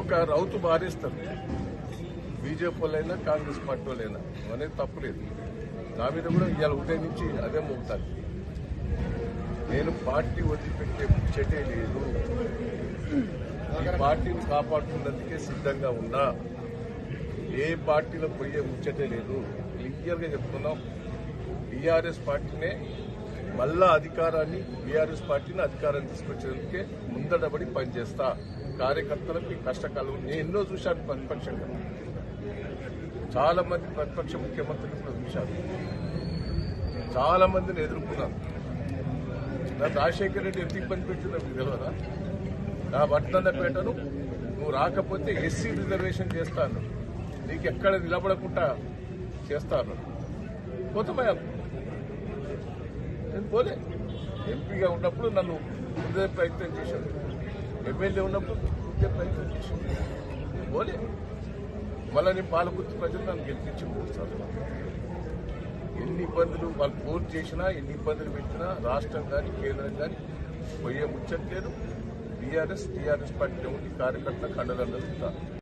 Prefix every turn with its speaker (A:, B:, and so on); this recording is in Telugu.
A: ఒక రౌతు మారేస్తారు బీజేపీ వాళ్ళైనా కాంగ్రెస్ పార్టీ వాళ్ళైనా. అనేది తప్పులేదు నా మీద కూడా ఇవాళ ఉదయం నుంచి అదే మోగుతాను నేను పార్టీ వదిలిపెట్టే చెటే లేదు. ఈ పార్టీని కాపాడుకున్నందుకే సిద్ధంగా ఉన్నా. ఏ పార్టీలో పోయే ముచ్చటే లేదు. క్లియర్గా చెప్తున్నాం. టీఆర్ఎస్ పార్టీనే మళ్ళా అధికారాన్ని బీఆర్ఎస్ పార్టీని అధికారాన్ని తీసుకొచ్చేందుకే ముందడబడి పనిచేస్తా. కార్యకర్తలకు కష్టకాలం. నేను ఎన్నో చూశాను ప్రతిపక్షంగా చాలా మంది ప్రతిపక్ష ముఖ్యమంత్రులు కూడా చూశాను చాలా మందిని ఎదుర్కొన్నాను నా రాజశేఖర రెడ్డి ఎంత ఇబ్బంది పెట్టిందో మీకు తెలియదా నా పట్టణపేటను నువ్వు రాకపోతే ఎస్సీ రిజర్వేషన్ చేస్తాను. నీకు ఎక్కడ నిలబడకుండా చేస్తాను. పోతామయ్యా పోలే. ఎంపీగా ఉన్నప్పుడు నన్ను ఉదయ ప్రయత్నం చేశాను ఎమ్మెల్యే ఉన్నప్పుడు ఉదయ ప్రయత్నం చేశాను పోలే. మళ్ళీ నేను పాలకుర్తి ప్రజలు నన్ను గెలిపించి మూడు ఎన్ని ఇబ్బందులు వాళ్ళు ఫోన్ చేసినా ఎన్ని ఇబ్బందులు పెట్టినా రాష్ట్రం కానీ కేంద్రం కానీ పోయే ముచ్చట్లేదు. బీఆర్ఎస్ టీఆర్ఎస్ పార్టీ ఉండి కార్యకర్త కండలందరూ ఉంటారు.